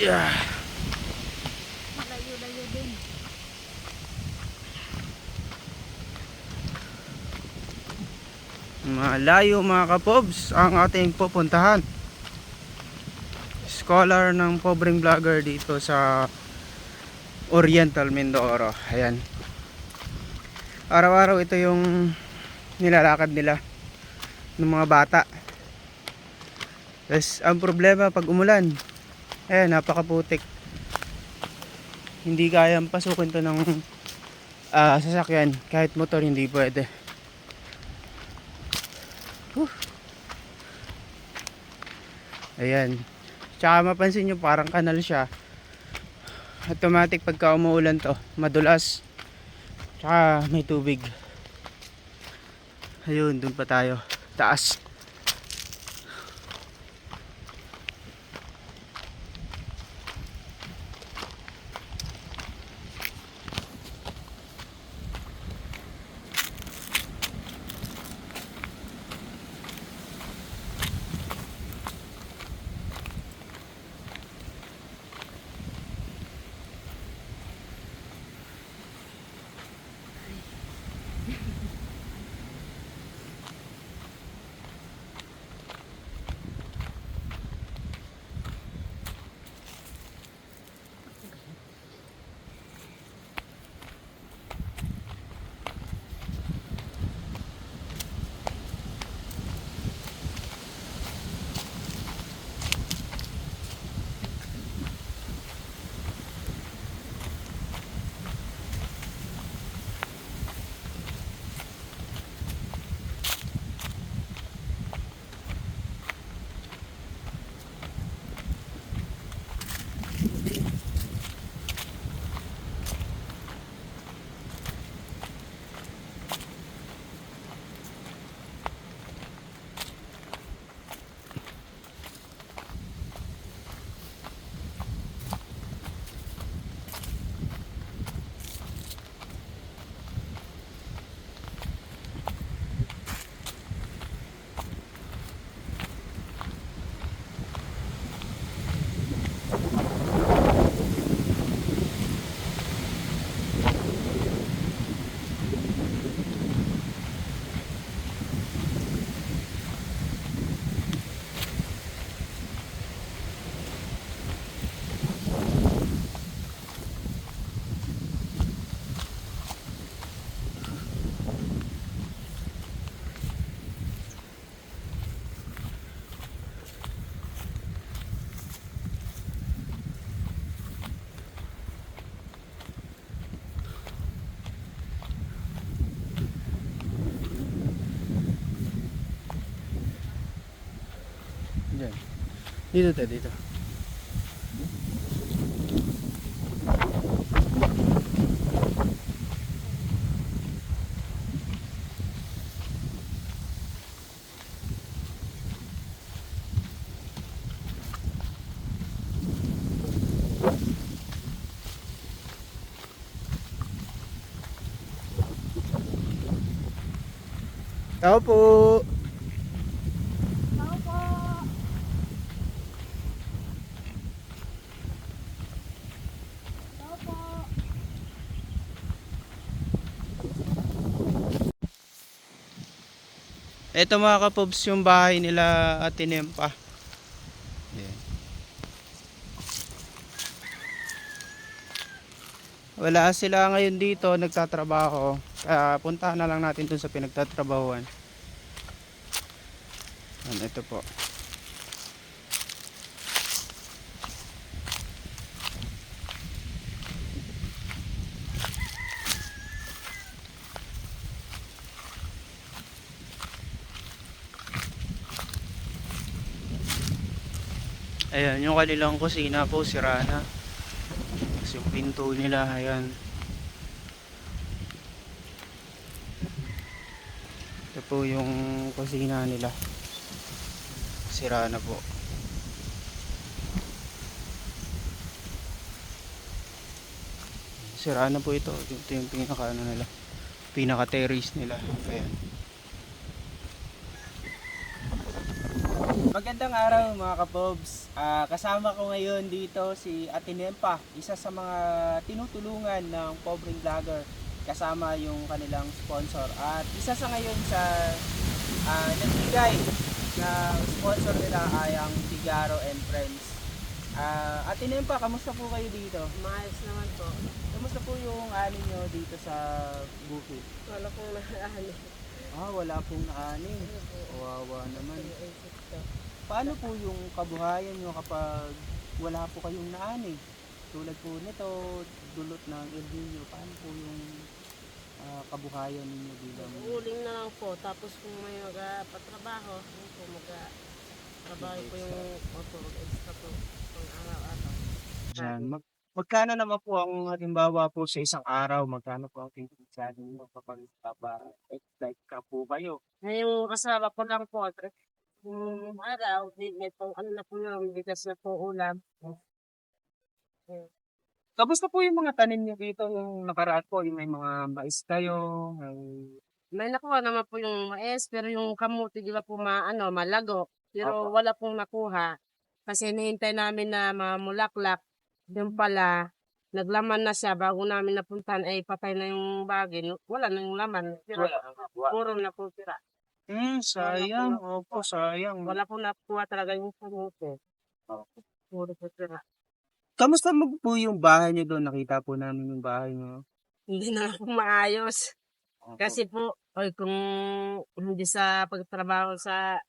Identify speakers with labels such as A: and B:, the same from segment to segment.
A: Yeah.
B: Malayo-layo din.
A: Malayo mga kapobs ang ating pupuntahan. Scholar ng pobreng vlogger dito sa Oriental Mindoro. Ayan. Araw-araw ito yung nilalakad nila ng mga bata. Tapos ang problema pag umulan, ayan napakaputik. Hindi kayang pasukin to ng ah, sasakyan. Kahit motor hindi pwede. Ayan. Tsaka mapansin nyo parang kanal siya. Automatic pagka umuulan to. Madulas. Tsaka may tubig. Ayun, dun pa tayo. Taas. 你在哪
B: 里的？跑步。
A: Ito mga kapobs yung bahay nila Ate Nempa. Ayan. Wala sila ngayon dito nagtatrabaho. Kaya puntahan na lang natin dun sa pinagtatrabahuan. Ayan, ito po. Ayan, yung kanilang kusina po, sira na. Tapos yung pinto nila, ayan. Ito po yung kusina nila. Sira na po. Sira na po ito. Ito yung pinaka ano nila. Pinaka terrace nila. Ayan. Magandang araw mga kapobs. Ah, kasama ko ngayon dito si Ate Nempa, isa sa mga tinutulungan ng pobreng vlogger kasama yung kanilang sponsor. At isa sa ngayon sa ah, nagbigay na sponsor nila ay ang Figaro and Friends. Ah, Ate Nempa, kamusta po kayo dito?
C: Maayos naman po.
A: Kamusta po yung ani nyo dito sa bukid?
C: Wala pong nakaano.
A: Ah, wala pong naani. Kawawa naman. Paano po yung kabuhayan nyo kapag wala po kayong naani? Tulad po nito, dulot ng El Nino, paano po yung ah, kabuhayan ninyo bilang
C: Uling na lang po. Tapos kung may magpatrabaho, yun po mag-trabaho po yung auto, extra po pang araw-araw.
A: dyan? Mag magkano naman po ang halimbawa po sa isang araw, magkano po ang kinikita ninyo kapag trabaho? Like ka po kayo?
C: Ngayong kasama ko lang po, yung araw, di- may pang ano na po yung bigas na po ulam.
A: Kamusta po yung mga tanim nyo dito yung nakaraan po? Yung may mga mais kayo, may
C: May nakuha naman po yung mais, pero yung kamuti, di ba po ma, ano, malago. Pero wala pong nakuha. Kasi hinihintay namin na mamulaklak. Yung pala, naglaman na siya bago namin napuntahan ay patay na yung bagay. Wala na yung laman. Pero, puro na po tira.
A: Hmm, sayang. Opo, sayang.
C: Wala po nakuha talaga yung kamuti. Puro po tira.
A: Kamusta mo po yung bahay niyo doon? Nakita po namin yung bahay niyo.
C: Hindi na po maayos. Kasi po, oy, kung hindi sa pagtrabaho sa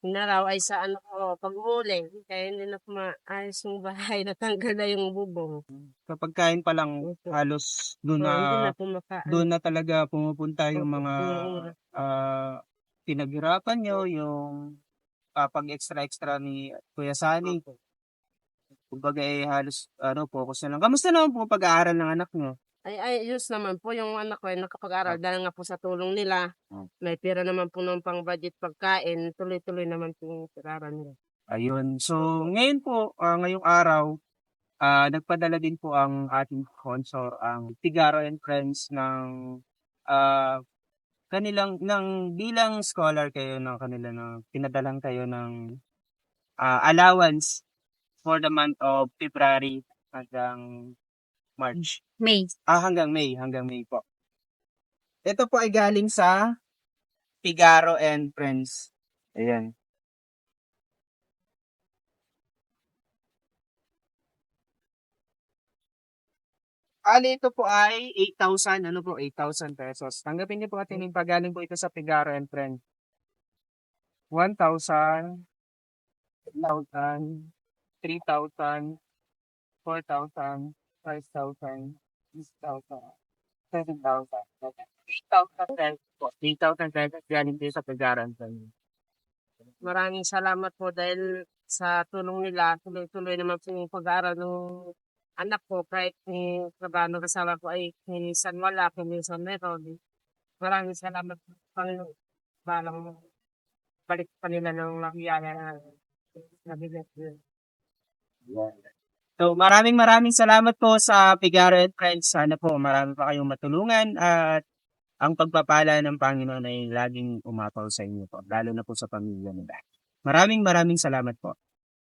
C: hinaraw ay sa ano po, pag-uli. Kaya hindi na po maayos yung bahay. Natanggal na yung bubong.
A: kapag kain pa lang
C: Opo.
A: halos doon
C: hindi
A: na
C: na po maka...
A: doon na talaga pumupunta yung
C: Opo,
A: mga
C: oras.
A: ah, pinaghirapan nyo, yung ah, pag-extra-extra ni Kuya Sani. Kumbaga eh, halos ano, focus na lang. Kamusta naman po pag-aaral ng anak nyo?
C: Ay, ay, ayos naman po yung anak ko ay nakapag-aral dahil nga po sa tulong nila.
A: Oh.
C: May pera naman po ng pang budget pagkain. Tuloy-tuloy naman po yung pag-aral nila.
A: Ayun. So, ngayon po, ah, ngayong araw, ah, nagpadala din po ang ating sponsor, ang Figaro and Friends ng ah, kanilang ng bilang scholar kayo ng kanila na pinadalang kayo ng ah, allowance for the month of February hanggang March.
B: May.
A: Ah, hanggang May, hanggang May po. Ito po ay galing sa Figaro and Friends. Ayan. Ali, ito po ay 8,000, ano po, 8,000 pesos. Tanggapin niyo po atin yung pagaling po ito sa Figaro and Friends. 1,000, 1,000, 3,000, 4,000, 5,000, 6,000, 7,000, 8,000 pesos po. 8,000 pesos galing din sa Figaro and Friends.
C: Maraming salamat po dahil sa tulong nila. Tuloy-tuloy naman po yung pag-aaral ng anak ko kahit yung trabaho ng kasama ko ay minsan wala, minsan meron. Maraming salamat. Panginoon. Balang balik pa nila ng nakiyaya na nabigat nila.
A: So, maraming maraming salamat po sa Figaro and Friends. Sana po marami pa kayong matulungan at ang pagpapala ng Panginoon ay laging umapaw sa inyo po, lalo na po sa pamilya nila. Maraming maraming salamat po.